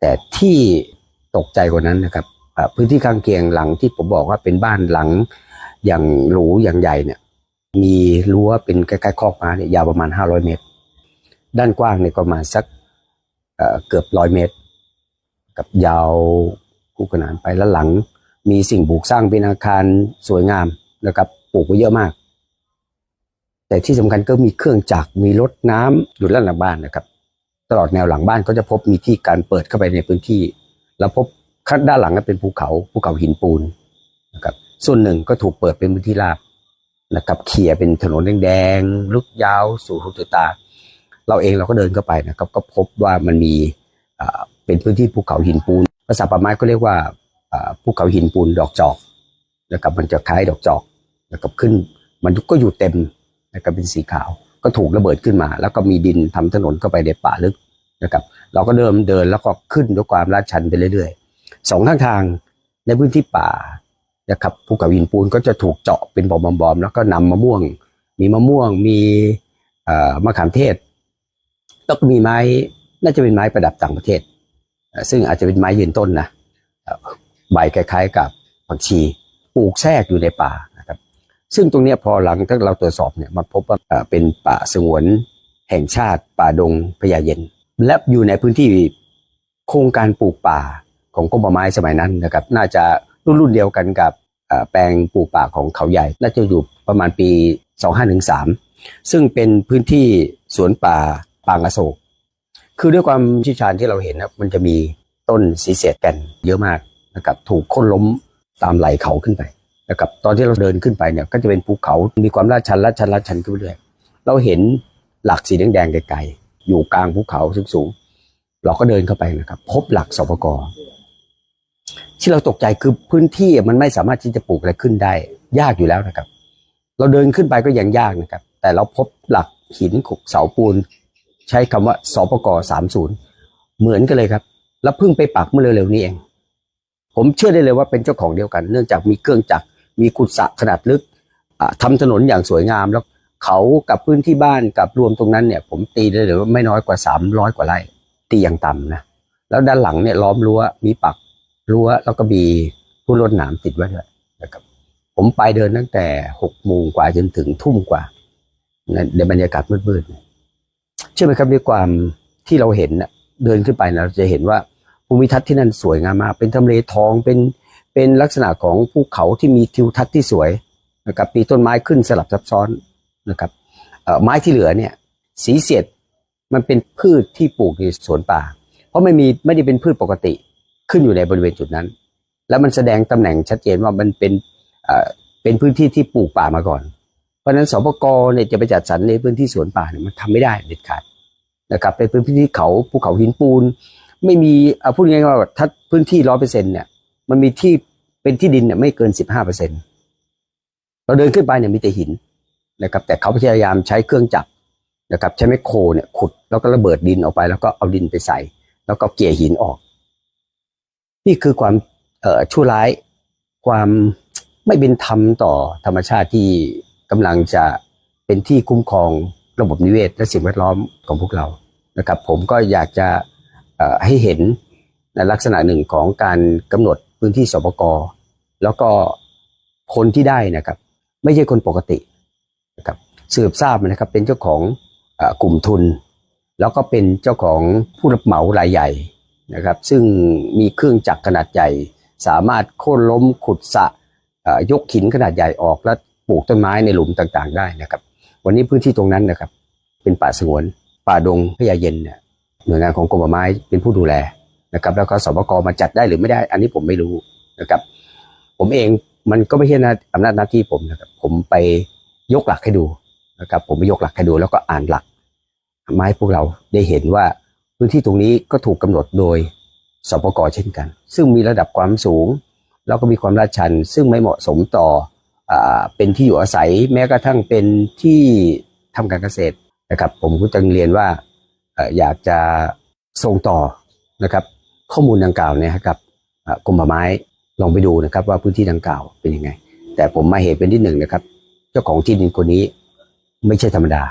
แต่ที่ตกใจกว่านั้นนะครับพื้นที่ข้างเคียงหลังที่ผมบอกว่าเป็นบ้านหลังอย่างหรูอย่างใหญ่เนี่ย มีรั้วเป็นใกล้ๆคอกม้าเนี่ยยาวประมาณ 500 เมตร ด้านกว้างเนี่ยประมาณสักเกือบร้อยเมตร กับยาวคู่ขนานไปแล้วหลัง มีสิ่งปลูกสร้างเป็นอาคารสวยงามนะครับปลูกไว้เยอะมาก แต่ที่สำคัญก็มีเครื่องจักรมีรถน้ำอยู่ด้านหลังบ้านนะครับ ตลอดแนวหลังบ้านก็จะพบมีที่การเปิดเข้าไปในพื้นที่ แล้วพบข้างด้านหลังก็เป็นภูเขาภูเขาหินปูนนะครับส่วนหนึ่งก็ถูกเปิดเป็นพื้นที่ราบนะครับเขี่ยเป็นถนนแดงๆลุกยาวสู่หุตตา เราเองเราก็เดินเข้าไปนะครับ ก็พบว่ามันมีอ่าเป็นพื้นที่ภูเขาหินปูน ภาษาป่าไม้ก็เรียกว่าอ่าภูเขาหินปูนดอกจอกนะครับมันจะคล้ายดอกจอกนะครับขึ้นมันก็อยู่เต็มนะครับเป็นสีขาว ก็ถูกระเบิดขึ้นมา แล้วก็มีดินทำถนนเข้าไปในป่าลึกนะครับ เราก็เดินเดินแล้วก็ขึ้นด้วยความลาดชันไปเรื่อยๆสองข้างทางในพื้นที่ป่านะครับภูเขาหินปูนก็จะถูกเจาะเป็นบอมๆๆแล้วก็นำมะม่วง มีมะม่วงมีมะขามเทศแล้วก็มีไม้น่าจะเป็นไม้ประดับต่างประเทศ ซึ่งอาจจะเป็นไม้ยืนต้นนะใบคล้ายๆกับผักชีปลูกแทรกอยู่ในป่า ซึ่งตรงนี้พอหลังจาเราตรวจสอบเนี่ยมาพบว่าเป็นป่าสงวนแห่งชาติป่าดงพญาเย็น และอยู่ในพื้นที่โครงการปลูกป่าของกรมป่าไม้สมัยนั้นนะครับ น่าจะรุ่นรุ่นเดียวกันกับแปลงปลูกป่าของเขาใหญ่ น่าจะอยู่ประมาณปี 2513 ซึ่งเป็นพื้นที่สวนป่าปางอโศก คือด้วยความชี่ชาญที่เราเห็นนะมันจะมีต้นสีเศษแก่นเยอะมากนะครับ ถูกโค่นล้มตามไหลเขาขึ้นไป นะครับตอนที่เราเดินขึ้นไปเนี่ยก็จะเป็นภูเขา มีความลาดชันลาดชันลาดชันขึ้นไปเรื่อยเราเห็นหลักสีแดงๆไกลๆอยู่กลางภูเขาสูงๆเราก็เดินเข้าไปนะครับ พบหลักสปกที่เราตกใจคือพื้นที่มันไม่สามารถที่จะปลูกอะไรขึ้นได้ ยากอยู่แล้วนะครับ เราเดินขึ้นไปก็ยังยากนะครับ แต่เราพบหลักหินขกเสาปูน ใช้คำว่าสปกสามศูนย์เหมือนกันเลยครับ แล้วเพิ่งไปปักเมื่อเร็วๆนี้เอง ผมเชื่อได้เลยว่าเป็นเจ้าของเดียวกัน เนื่องจากมีเครื่องจักร มีขุดสระขนาดลึกอ่าทำถนนอย่างสวยงามแล้วเขากับพื้นที่บ้านกับรวมตรงนั้นเนี่ยผมตีได้เลยว่าไม่น้อยกว่าสามร้อยกว่าไร่ตีอย่างต่ำนะแล้วด้านหลังเนี่ยล้อมรั้วมีปักรั้วแล้วก็มีผู้รดหนามติดไว้ด้วยนะครับผมไปเดินตั้งแต่หกโมงกว่าจนถึงทุ่มกว่าในบรรยากาศมืดๆเชื่อไหมครับด้วยความที่เราเห็นเดินขึ้นไปนะเราจะเห็นว่าภูมิทัศน์ที่นั่นสวยงามมากเป็นทำเลทองเป็น เป็นลักษณะของภูเขาที่มีทิวทัศน์ที่สวยนะครับมีต้นไม้ขึ้นสลับซับซ้อนนะครับไม้ที่เหลือเนี่ยสีเสียดมันเป็นพืชที่ปลูกในสวนป่า เพราะไม่มีไม่ได้เป็นพืชปกติขึ้นอยู่ในบริเวณจุดนั้น แล้วมันแสดงตำแหน่งชัดเจนว่ามันเป็นเป็นพื้นที่ที่ปลูกป่ามาก่อน เพราะฉะนั้นสปกเนี่ยจะไปจัดสรรในพื้นที่สวนป่าเนี่ยมันทำไม่ได้เด็ดขาดนะครับเป็นพื้นที่เขาภูเขาหินปูน ไม่มีเอาพูดง่ายๆว่าถ้าพื้นที่ร้อยเปอร์เซ็นต์เนี่ย มันมีที่เป็นที่ดินเนี่ยไม่เกินสิบห้าเปอร์เซ็นเราเดินขึ้นไปเนี่ยมีแต่หินนะครับ แต่เขาพยายามใช้เครื่องจักรนะครับ ใช้ไมโครเนี่ยขุดแล้วก็ระเบิดดินออกไป แล้วก็เอาดินไปใส่ แล้วก็เกี่ยหินออก นี่คือความเอ่อชั่วร้ายความไม่เป็นธรรมต่อธรรมชาติที่กำลังจะเป็นที่คุ้มครองระบบนิเวศและสิ่งแวดล้อมของพวกเรานะครับ ผมก็อยากจะให้เห็นในลักษณะหนึ่งของการกำหนด พื้นที่สปกแล้วก็คนที่ได้นะครับ ไม่ใช่คนปกตินะครับสืบทราบนะครับเป็นเจ้าของอกลุ่มทุน แล้วก็เป็นเจ้าของผู้รับเหมารายใหญ่นะครับ ซึ่งมีเครื่องจักรขนาดใหญ่ สามารถโค่นล้มขุดสะยกหินขนาดใหญ่ออกแล้วปลูกต้นไม้ในหลุมต่างๆ ได้นะครับ วันนี้พื้นที่ตรงนั้นนะครับ เป็นป่าสงวน ป่าดงพญาเย็นเนี่ยหน่วยงานของกรมป่าไม้เป็นผู้ดูแล นะครับ แล้วก็สบกมาจัดได้หรือไม่ได้ อันนี้ผมไม่รู้นะครับ ผมเองมันก็ไม่ใช่นาอำนาจหน้าที่ผมนะครับ ผมไปยกหลักให้ดูนะครับ ผมไปยกหลักให้ดูแล้วก็อ่านหลักมาให้พวกเราได้เห็นว่าพื้นที่ตรงนี้ก็ถูกกำหนดโดยสปกเช่นกัน ซึ่งมีระดับความสูง แล้วก็มีความลาดชัน ซึ่งไม่เหมาะสมต่ออเป็นที่อยู่อาศัย แม้กระทั่งเป็นที่ทำการเกษตรนะครับ ผมก็จึงเรียนว่าอยากจะส่งต่อนะครับ ข้อมูลดังกล่าวเนี่ยครับกรมป่าไม้ลองไปดูนะครับ ว่าพื้นที่ดังกล่าวเป็นยังไง แต่ผมมาเหตุเป็นที่หนึ่งนะครับ เจ้าของที่ดินคนนี้ไม่ใช่ธรรมดา